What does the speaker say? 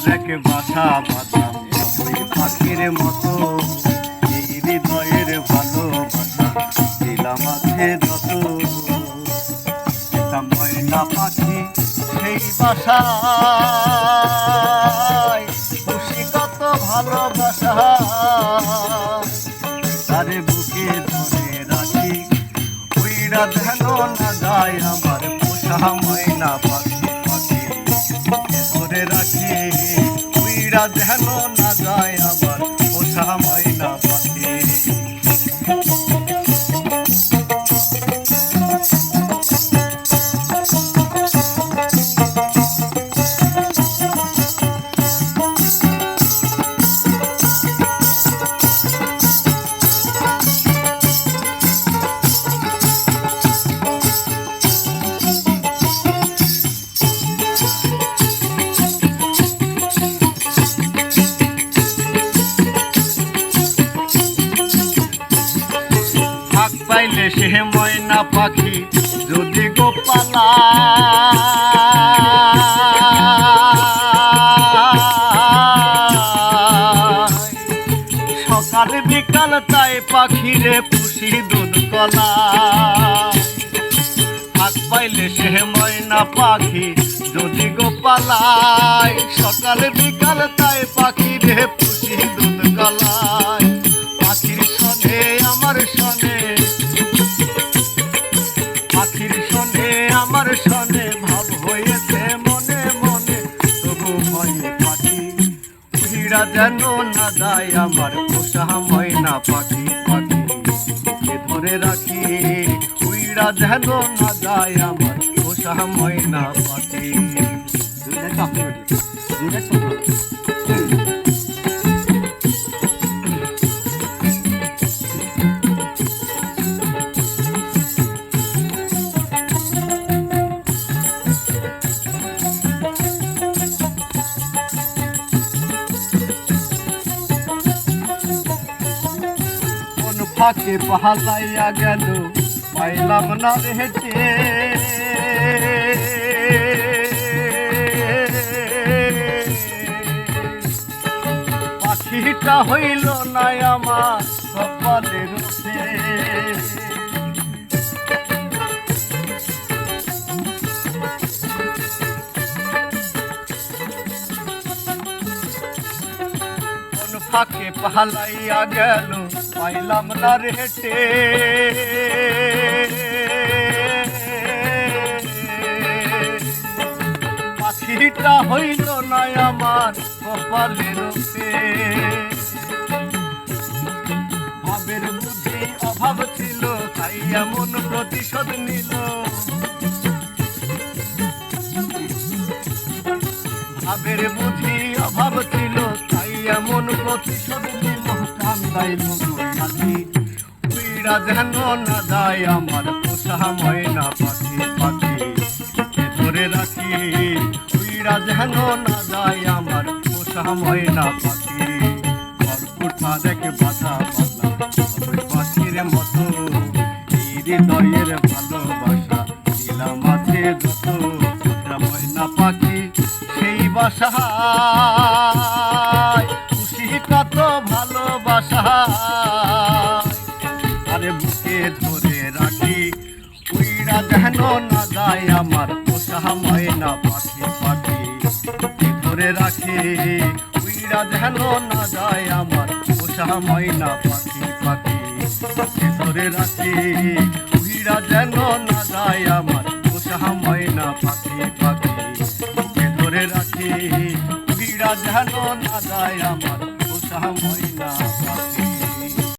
আর এক বাসা ওই পাখির মতো হৃদয়ের ভালোবাসা দিলাম আছে যত। ময়না পাখি সেই বাসায়, খুশি কত ভালোবাসা। তারে বুকে ধরে রাখি উইরা যেন না যায় আমার পোষা ময়না উইরা পাইলে সে ময়না পাখি যদি গোপালা। সকাল বিকাল তাই পাখিরে পুষি দুধ কলা। ফাঁক পাইলে সে ময়না পাখি যদি গোপালায়। সকাল বিকাল তাই ভিড়া যেন না যায়, আমার পোষা ময়না পাখি পাখি ধরে রাখি। উইড়া যেন না যায়, আমার পোষা ময়না পাখি। কোন ফাঁকে পাহালাইয়া গেল, পাইলাম না রে হেঁটে। পাখিটা হইল না আমার কোন ফাঁকে পালাইয়া গেল পাইলাম না রেটে। পাখিটা হইল না আমার কপালের ভাবের বুদ্ধি অভাব ছিল, তাই এমন প্রতিশোধ নিল। ভাবের বুদ্ধি অভাব ছিল, তাই এমন প্রতিশোধ নিল। কান্দাই মনোনাথি উইরা যেন না যায় আমার পোষা ময়না পাখি পাখি। ধরে রাখি উইরা যেন না যায় আমার পোষা ময়না পাখি। পাখি সেই বাসা খুশি কত ভালোবাসা আরে বুকে ধরে রাখি উইরা না যায় আমার পোষা পাখি পাখি। ধরে রাখি উইরা যেন না আমার পোষা ময়না পাখি পাখি। ধরে রাখি উইরা যেন না আমার পোষা ময়না পাখি পাখি। ধরে রাখি উইরা না আমার